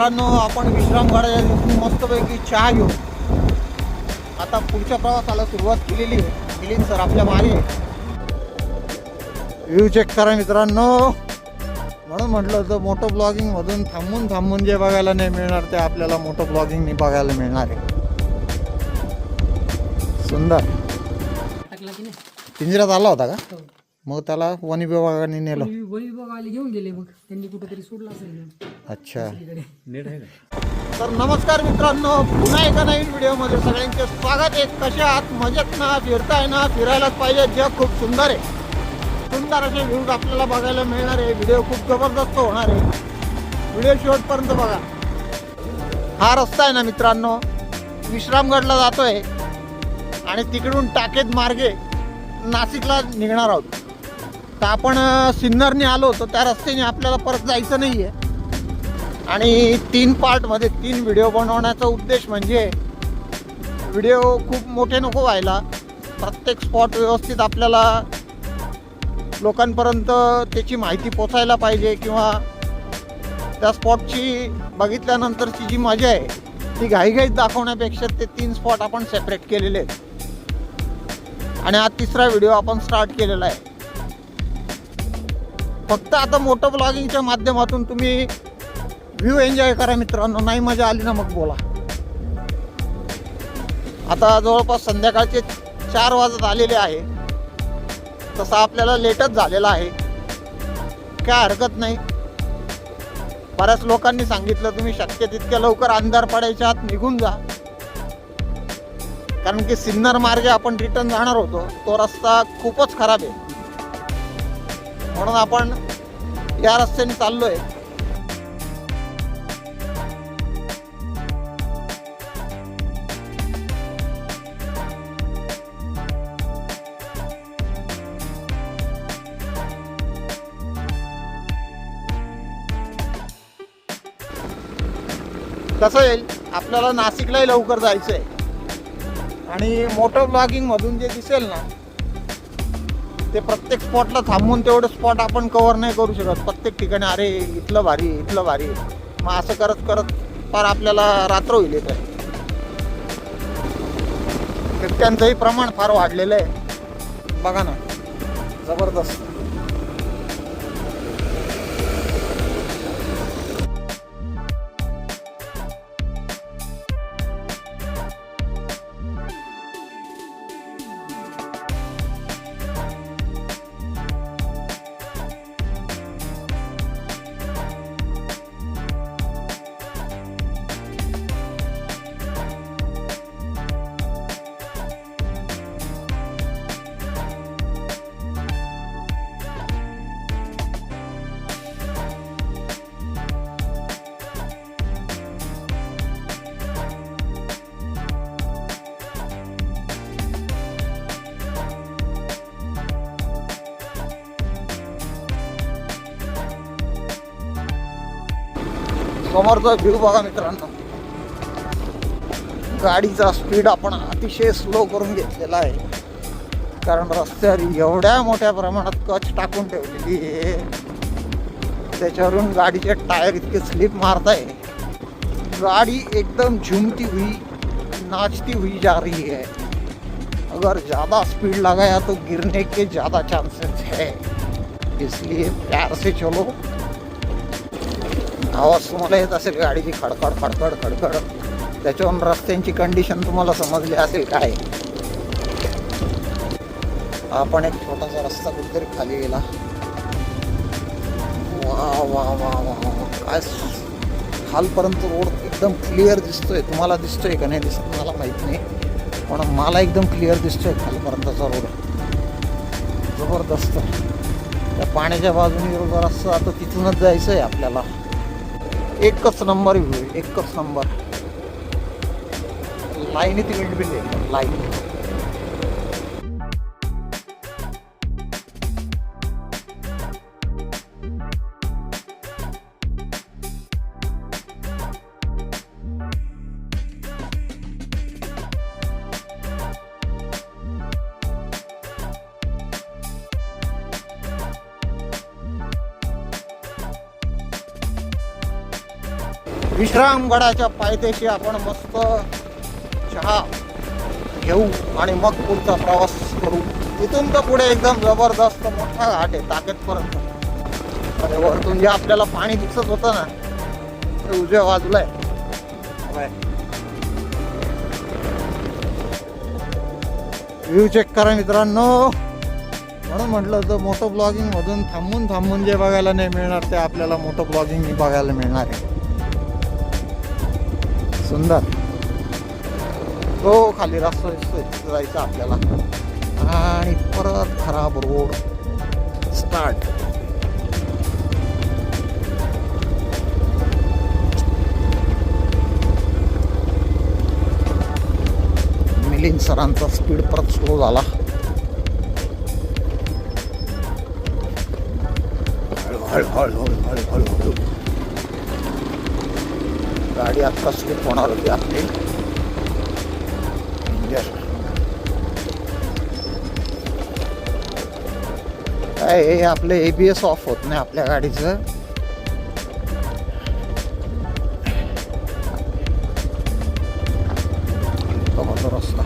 मित्रांनो आपण विश्रामगडाच्या तिथून मस्तपैकी चहा घेऊ आता पुढच्या प्रवासाला सुरुवात केलेली आहे. मिलिंद सर आपल्या मागे व्ह्यू चेक करा मित्रांनो. म्हणून म्हटलं होतं मोटो ब्लॉगिंग मधून थांबून थांबून जे बघायला नाही मिळणार ते आपल्याला मोटो ब्लॉगिंगनी बघायला मिळणार आहे. सुंदर. पिंजऱ्यात आला होता का? हो. मग त्याला वन विभागाने नेलं. घेऊन गेले मग. त्यांनी कुठेतरी सोडला असेल घेऊन अच्छा. तर नमस्कार मित्रांनो पुन्हा एका नवीन व्हिडिओमध्ये सगळ्यांचे स्वागत आहे. कशा आहात? मजेत ना? फिरताय ना? फिरायलाच पाहिजे. जग खूप सुंदर आहे. सुंदर असे व्ह्यूज आपल्याला बघायला मिळणार आहे. व्हिडिओ खूप जबरदस्त होणार आहे. व्हिडिओ शेवटपर्यंत बघा. हा रस्ता आहे ना मित्रांनो? विश्रामगडला जातोय. आणि तिकडून टाकेत मार्गे नाशिकला निघणार आहोत. तर आपण सिन्नरने आलो तर त्या रस्त्याने आपल्याला परत जायचं नाही आहे आणि तीन पार्टमध्ये तीन व्हिडिओ बनवण्याचा उद्देश म्हणजे व्हिडिओ खूप मोठे नको व्हायला. प्रत्येक स्पॉट व्यवस्थित आपल्याला लोकांपर्यंत त्याची माहिती पोचायला पाहिजे किंवा त्या स्पॉटची बघितल्यानंतरची जी मजा आहे ती घाईघाईत दाखवण्यापेक्षा ते तीन स्पॉट आपण सेपरेट केलेले आहेत. आणि हा तिसरा व्हिडिओ आपण स्टार्ट केलेला आहे. फक्त आता मोठं ब्लॉगिंगच्या माध्यमातून तुम्ही व्ह्यू एन्जॉय करा मित्रांनो. नाही मजा आली ना मग बोला. आता जवळपास संध्याकाळचे चार वाजत आलेले आहे. तसा आपल्याला लेटच झालेला आहे. काय हरकत नाही. बऱ्याच लोकांनी सांगितलं तुम्ही शक्य तितक्या लवकर अंधार पडायच्या आत निघून जा. कारण की सिन्नर मार्गे आपण रिटर्न जाणार होतो. तो रस्ता खूपच खराब आहे. म्हणून आपण या रस्त्याने चाललोय. कसं येईल? आपल्याला नाशिकलाही लवकर जायचं आहे आणि मोटर ब्लॉगिंगमधून जे दिसेल ना ते प्रत्येक स्पॉटला थांबून तेवढं स्पॉट आपण कवर नाही करू शकत. प्रत्येक ठिकाणी अरे इथलं भारी इथलं भारी मग असं करत करत फार आपल्याला रात्र होईल येतं बिबट्यांचंही प्रमाण फार वाढलेलं आहे. बघा ना. जबरदस्त. समोरचा व्ह्यू बघा मित्रांनो. गाडीचा स्पीड आपण अतिशय स्लो करून घेतलेला आहे. कारण रस्त्यावर एवढ्या मोठ्या प्रमाणात कच टाकून ठेवलेली आहे. त्याच्यावरून गाडीचे टायर इतके स्लिप मारत आहे गाड़ी एकदम झुमती हुई नाचती हुई जा रही है. अगर ज़्यादा स्पीड लगाया तो गिरने के ज़्यादा चांसेस है. इसलिए प्यार से चलो. आवाज तुम्हाला येत असेल गाडीची खडखड खडखड खडखड. त्याच्यावरून रस्त्यांची कंडिशन तुम्हाला समजली असेल काय? आपण एक छोटासा रस्ता कुठेतरी खाली गेला. वा वा वा वा वा. काय खालपर्यंत रोड एकदम क्लिअर दिसतोय. तुम्हाला दिसतोय का नाही दिसत मला माहीत नाही. पण मला एकदम क्लिअर दिसतोय खालपर्यंतचा रोड. जबरदस्त. त्या पाण्याच्या बाजूने जो असं आता तिथूनच जायचं आहे आपल्याला. एकच नंबर व्ह्यू एकच नंबर. लाईनीत विंडमिल आहे लाईन विश्रामगडाच्या पायथ्याशी आपण मस्त चहा घेऊ आणि मग पुढचा प्रवास करू. तिथून तर पुढे एकदम जबरदस्त मोठा घाट आहे ताकदपर्यंत. आणि वरतून जे आपल्याला पाणी दिसत होतं ना ते उजव्या बाजूला आहे. व्ह्यू चेक करा मित्रांनो. म्हणून म्हटलं होतं मोठं ब्लॉगिंग मधून थांबून थांबून जे बघायला नाही मिळणार ते आपल्याला मोठं ब्लॉगिंग बघायला मिळणार आहे. सुंदर. तो खाली रस्ता दिसतोय. जायचं आपल्याला. आणि परत खराब रोड स्टार्ट मिलिंद सरांचा स्पीड परत स्लो झाला. हळू हळू हळू हळू हळू हळू गाडी आत्ता स्लिप होणार होती आपली. काय हे आपलं एबीएस ऑफ होत नाही आपल्या गाडीचं. रस्ता.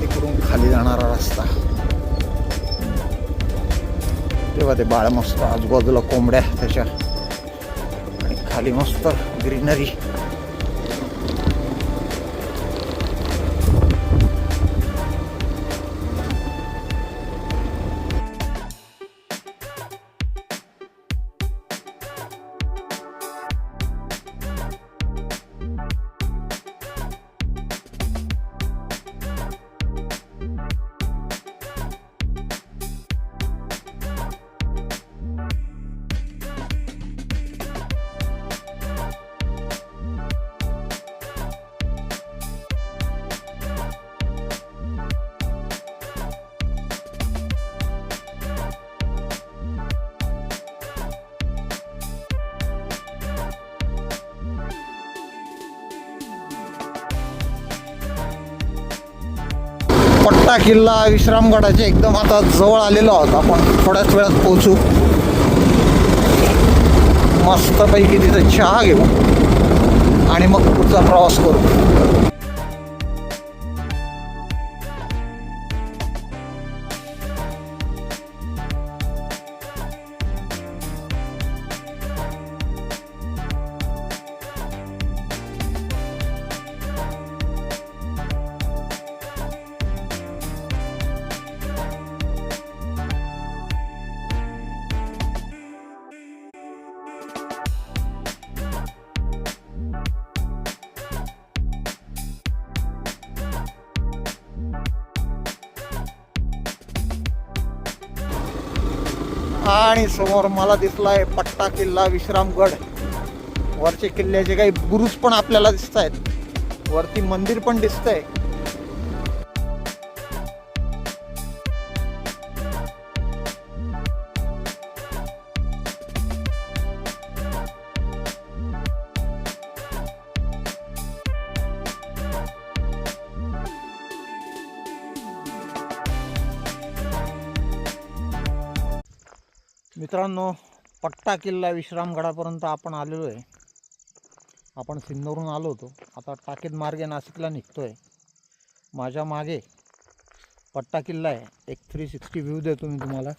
तिकडून खाली जाणारा रस्ता. तेव्हा ते बाळ मस्त आजूबाजूला कोंबड्या त्याच्या. आणि खाली मस्त ग्रीनरी पट्टा किल्ला विश्रामगडाच्या एकदम आता जवळ आलेलो आहोत. आपण थोड्याच वेळात पोहोचू. मस्तपैकी तिथं चहा घेऊ. आणि मग पुढचा प्रवास करू. आणि समोर मला दिसलाय पट्टा किल्ला विश्रामगड. वरचे किल्ल्याचे काही बुरुज पण आपल्याला दिसत आहेत वरती मंदिर पण दिसतंय. मित्रांनो पट्टा किल्ला विश्रामगडापर्यंत आपण आलेलो आहे. आपण सिन्नरहून आलो होतो. आता टाकेद मार्गे नाशिकला निघतो आहे माझ्या मागे पट्टा किल्ला आहे. एक थ्री सिक्स्टी व्ह्यू देतो मी तुम्हाला.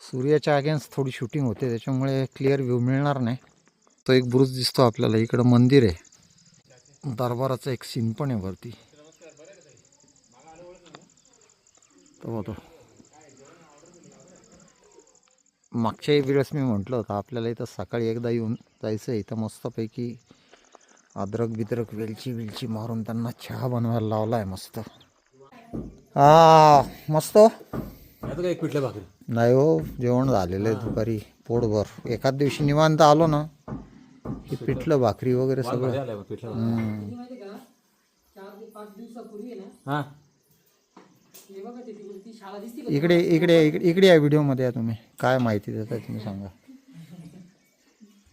सूर्याच्या अगेन्स्ट थोडी शूटिंग होते. त्याच्यामुळे क्लिअर व्ह्यू मिळणार नाही. तो एक बुरुज दिसतो आपल्याला. इकडं मंदिर आहे. दरबाराचा एक सीन पण आहे वरती. तो. मागच्याही वेळेस मी म्हटलं होतं आपल्याला इथं सकाळी एकदा येऊन जायचं आहे इथं मस्तपैकी अद्रक बिद्रक वेलची विलची मारून त्यांना चहा बनवायला लावला आहे मस्त. हा मस्त? काय नाही हो जेवण झालेलं आहे दुपारी. पोटभर. एखाद दिवशी निवांत आलो ना की पिठलं भाकरी वगैरे सगळं. पिठलं हम्म. चार ते पाच दिवसापूर्वी आहे ना हा. हे बघा ते तिकडे ती शाळा दिसते का इकडे इकडे इकडे इकडे या व्हिडिओमध्ये या तुम्ही. काय माहिती देताय तुम्ही सांगा.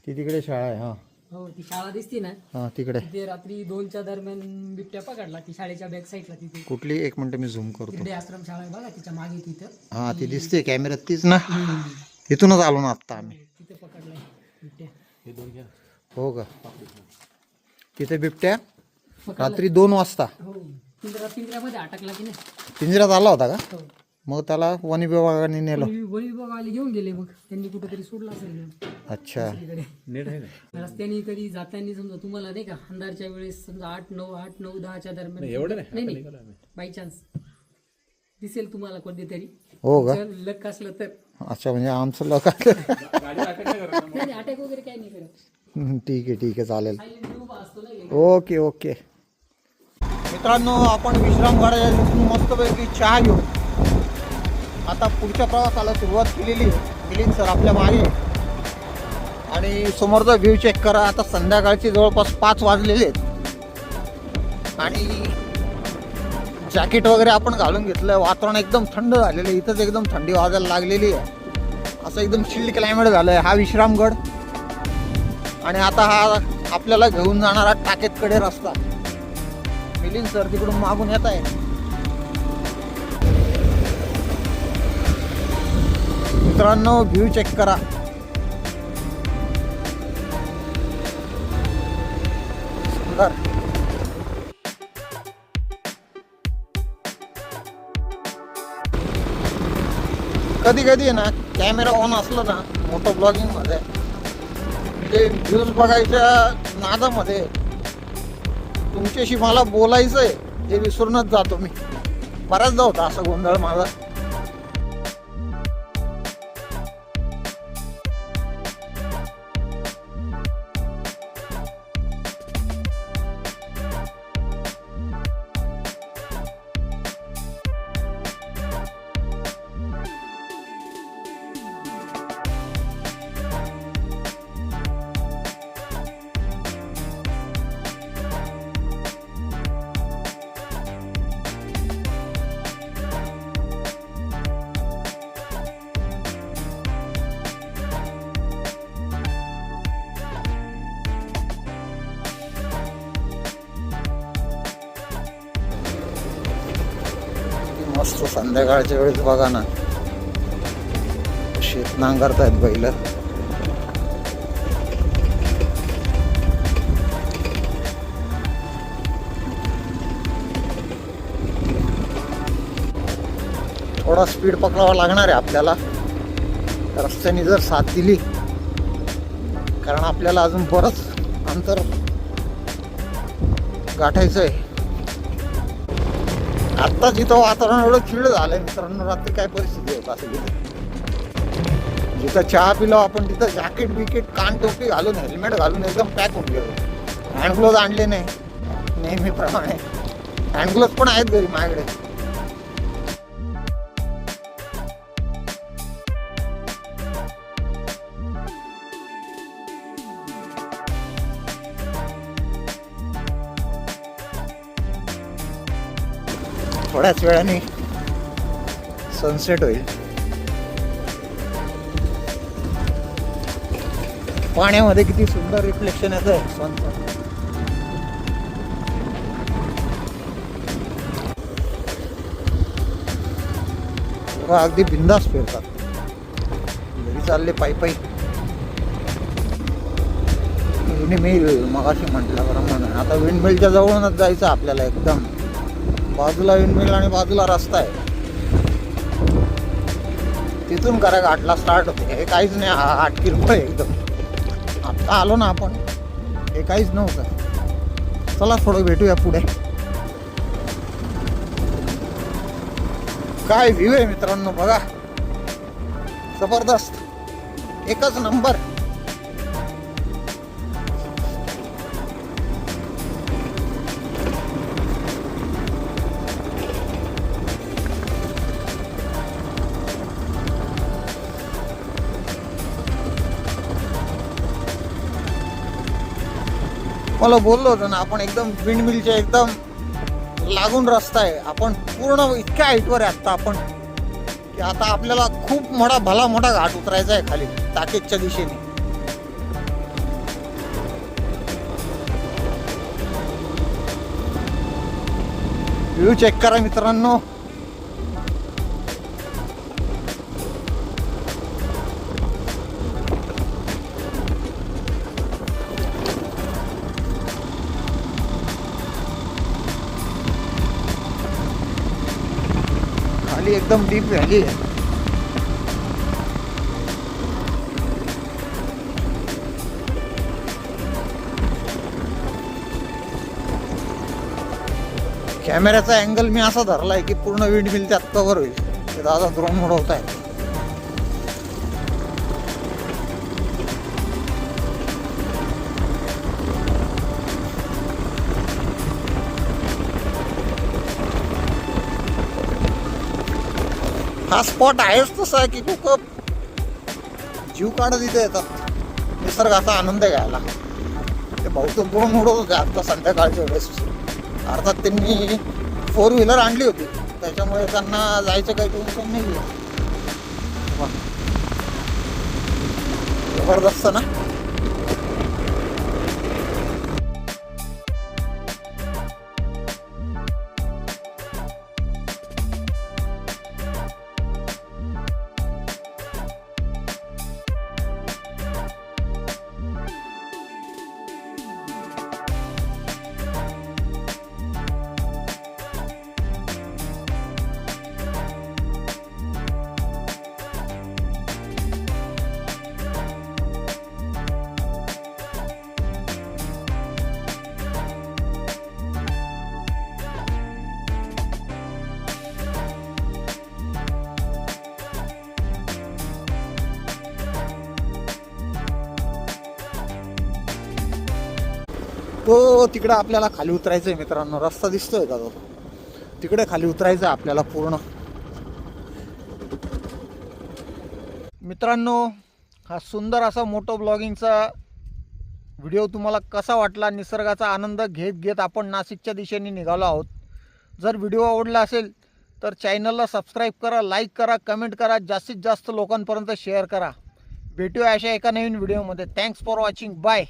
ती तिकडे शाळा आहे हां. हो ती शाळा दिसते ना. हां तिकडे. तिथे रात्री दोनच्या दरम्यान बिबट्या पकडला ती शाळेच्या बॅक साईडला तिथे. कुठली? एक मिनिट मी झूम करतो. तिकडे आश्रम शाळा आहे बघा तिच्यामागे तिथं. हां ती दिसते कॅमेऱ्यात तीच ना. तिथूनच आलो ना आत्ता आम्ही. तिथे पकडलाय बिबट्या. हो का? तिथे बिबट्या. रात्री दोन वाजता. हो. पिंजऱ्यामध्ये अटकला की नाही? पिंजऱ्यात आला होता का? हो. मग त्याला वन विभागाने नेलं. वनी वनी विभागावाले घेऊन गेले मग. त्यांनी कुठेतरी सोडला असेल अच्छा. रस्त्याने कधी जाताना समजा तुम्हाला नाही का अंधारच्या वेळेस समजा आठ नऊ आठ नऊ दहाच्या दरम्यान एवढं नाही. नाही बाय चान्स दिसेल तुम्हाला कधीतरी हो का? जर लक असलं तर. अच्छा म्हणजे आमचं लोक नाही अटॅक वगैरे काही नाही करत. ठीक आहे ठीक आहे चालेल. Okay okay. मित्रांनो आपण विश्रामगडाच्या इथून मस्तपैकी चहा घेऊ आता पुढच्या प्रवासाला सुरुवात केलेली आहे मिलिंद सर आपल्या मागे. आणि समोरचा व्ह्यू चेक करा. आता संध्याकाळचे जवळपास पाच वाजलेले आहेत. आणि जॅकेट वगैरे आपण घालून घेतलं वातावरण एकदम थंड झालेलं आहे. इथंच एकदम थंडी वाजायला लागलेली आहे. असं एकदम चिल्ड क्लायमेट झालं आहे हा विश्रामगड. आणि आता हा आपल्याला घेऊन जाणारा टाकेतकडे रस्ता. मिलिंद सर तिकडून मागून येत आहे. मित्रांनो व्ह्यू चेक करा. सुंदर. कधी कधी ना कॅमेरा ऑन असलं ना मोठं ब्लॉगिंगमध्ये ते न्यूज बघायच्या नादामध्ये तुमच्याशी मला बोलायचं आहे हे विसरूनच जातो मी. बऱ्याचदा होता असा गोंधळ माझा. मस्त संध्याकाळच्या वेळेस बघा ना. शेत नांगरतायत बैल. थोडा स्पीड पकडावा लागणार आहे आपल्याला. रस्त्याने जर साथ दिली कारण आपल्याला अजून बरंच अंतर गाठायचं आहे आत्ता जिथं वातावरण एवढं चिड झालंय मित्रांनो रात्री काय परिस्थिती होत असं गेलं जिथं चहा पिलो आपण तिथं जॅकेट बिकेट कान टोपी घालून हेल्मेट घालून एकदम पॅक होऊन गेलो. हँडग्लोव्ज आणले नाही. नेहमीप्रमाणे. हँडग्लोव्ज पण आहेत घरी माझ्याकडे. थोड्याच वेळाने सनसेट होईल. पाण्यामध्ये किती सुंदर रिफ्लेक्शन येत आहे सनचं अगदी बिंदास फिरतात. घरी चालले पायी पायी. विंडमिल मगाशी म्हटलं बरं म्हणून आता विंडमिलच्या जवळूनच जायचं आपल्याला एकदम. बाजूला विनमेल आणि बाजूला रस्ता आहे. तिथून करा घाटला स्टार्ट होते. हे काहीच नाही हा आठ किरकोळ एकदम. आत्ता आलो ना आपण. हे काहीच नव्हतं. चला थोडं भेटूया पुढे. काय व्ह्यू आहे मित्रांनो बघा. जबरदस्त. एकच नंबर मला बोललो होतो ना आपण एकदम विंडमिलच्या एकदम लागून रस्ता आहे. आपण पूर्ण इतक्या हाईटवर आहे आत्ता आपण. की आता आपल्याला खूप मोठा भला मोठा घाट उतरायचा आहे खाली ताकेदच्या दिशेने. व्ह्यू चेक करा मित्रांनो. खाली एकदम डीप व्हॅली आहे. कॅमेऱ्याचा अँगल मी असा धरलाय की पूर्ण विंड मिल त्यात होईल. ते दादा द्रोण उडवत आहे हा स्पॉट आहेच तसा की खूप जीव काढत इथे येतात. निसर्गाचा आनंद घ्यायला. ते बहुतेक ड्रोन उडवत होते? आता संध्याकाळच्या वेळेस. अर्थात त्यांनी फोर व्हीलर आणली होती. त्याच्यामुळे त्यांना जायचं काही टेन्शन नाही आहे जबरदस्त ना? तो तिकडं आपल्याला खाली उतरायचं आहे मित्रांनो. रस्ता दिसतोय का तो? तिकडे खाली उतरायचं आहे आपल्याला पूर्ण. मित्रांनो हा सुंदर असा मोटो ब्लॉगिंगचा व्हिडिओ तुम्हाला कसा वाटला? निसर्गाचा आनंद घेत घेत आपण नाशिकच्या दिशेने निघालो आहोत. जर व्हिडिओ आवडला असेल तर चॅनलला सबस्क्राईब करा लाईक करा कमेंट करा जास्तीत जास्त लोकांपर्यंत शेअर करा. भेटूया अशा एका नवीन व्हिडिओमध्ये थँक्स फॉर वॉचिंग बाय